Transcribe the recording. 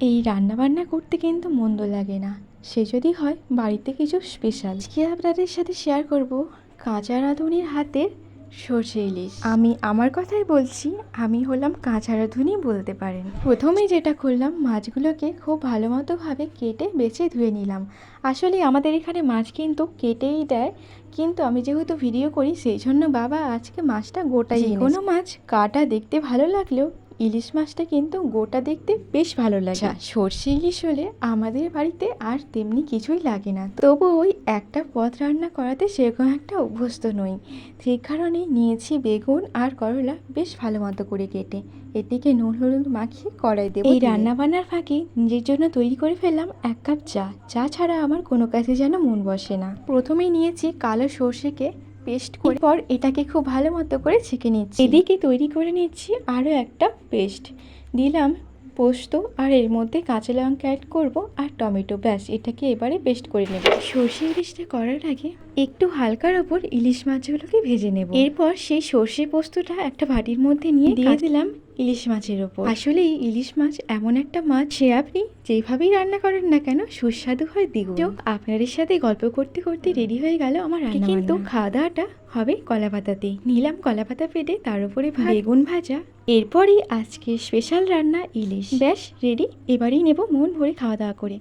এই রান্না বান্না করতে কিন্তু মন্দ লাগে না। সে যদি হয় বাড়িতে কিছু স্পেশাল আজকে আপনাদের সাথে শেয়ার করব কাঁচা রাঁধুনির হাতের সর্ষে ইলিশ। আমি আমার কথাই বলছি আমি হলাম কাঁচা রাঁধুনি বলতে পারেন। প্রথমে যেটা করলাম মাছগুলোকে খুব ভালো মতোভাবে কেটে বেছে ধুয়ে নিলাম। আসলে আমাদের এখানে মাছ কিন্তু কেটেই দেয় কিন্তু আমি যেহেতু ভিডিও করি সেই জন্য বাবা আজকে মাছটা গোটাই কোনো মাছ কাটা দেখতে ভালো লাগলেও ইলিশ মাছটা কিন্তু গোটা দেখতে বেশ ভালো লাগে। আচ্ছা, সর্ষে ইলিশ হলে আমাদের বাড়িতে আর তেমনি কিছুই লাগে না। তবু ওই একটা পদ রান্না করাতে সেরকম একটা অভ্যস্ত নই। সেই কারণে নিয়েছি বেগুন আর করলা বেশ ভালো মতো করে কেটে। এটিকে নুন হলুদ মাখিয়ে কড়াই দেবো এই রান্না বান্নার ফাঁকে নিজের জন্য তৈরি করে ফেললাম এক কাপ চা। চা ছাড়া আমার কোনো কাজে যেন মন বসে না। প্রথমেই নিয়েছি কালো সর্ষেকে পেস্ট করে পর এটাকে খুব ভালো মতো করে ছেঁকে নিচ্ছি। এদিকে তৈরি করে নিচ্ছি আরও একটা পেস্ট। দিলাম পোস্ত আর এর মধ্যে কাঁচা লঙ্কা অ্যাড করব আর টমেটো। ব্যাস এটাকে এবারে পেস্ট করে নেব। সর্ষে ইলিশটা করার আগে একটু হালকার ওপর ইলিশ মাছগুলোকে ভেজে নেব। এরপর সেই সর্ষে পোস্তটা একটা ভাটির মধ্যে নিয়ে দিয়ে দিলাম ইলিশ মাছের ওপর। আসলে ইলিশ মাছ এমন একটা মাছ সে আপনি যেভাবেই রান্না করেন না কেন সুস্বাদু হয় দ্বিগুণ। আপনাদের সাথে গল্প করতে করতে রেডি হয়ে গেল আমার রান্না কিন্তু খাওয়া দাওয়াটা হবে কলা পাতাতেই নিলাম কলা পাতা পেটে তার উপরে বেগুন ভাজা। এরপরই আজকে স্পেশাল রান্না ইলিশ। ব্যাস রেডি এবারেই নেব মন ভরে খাওয়া দাওয়া করে।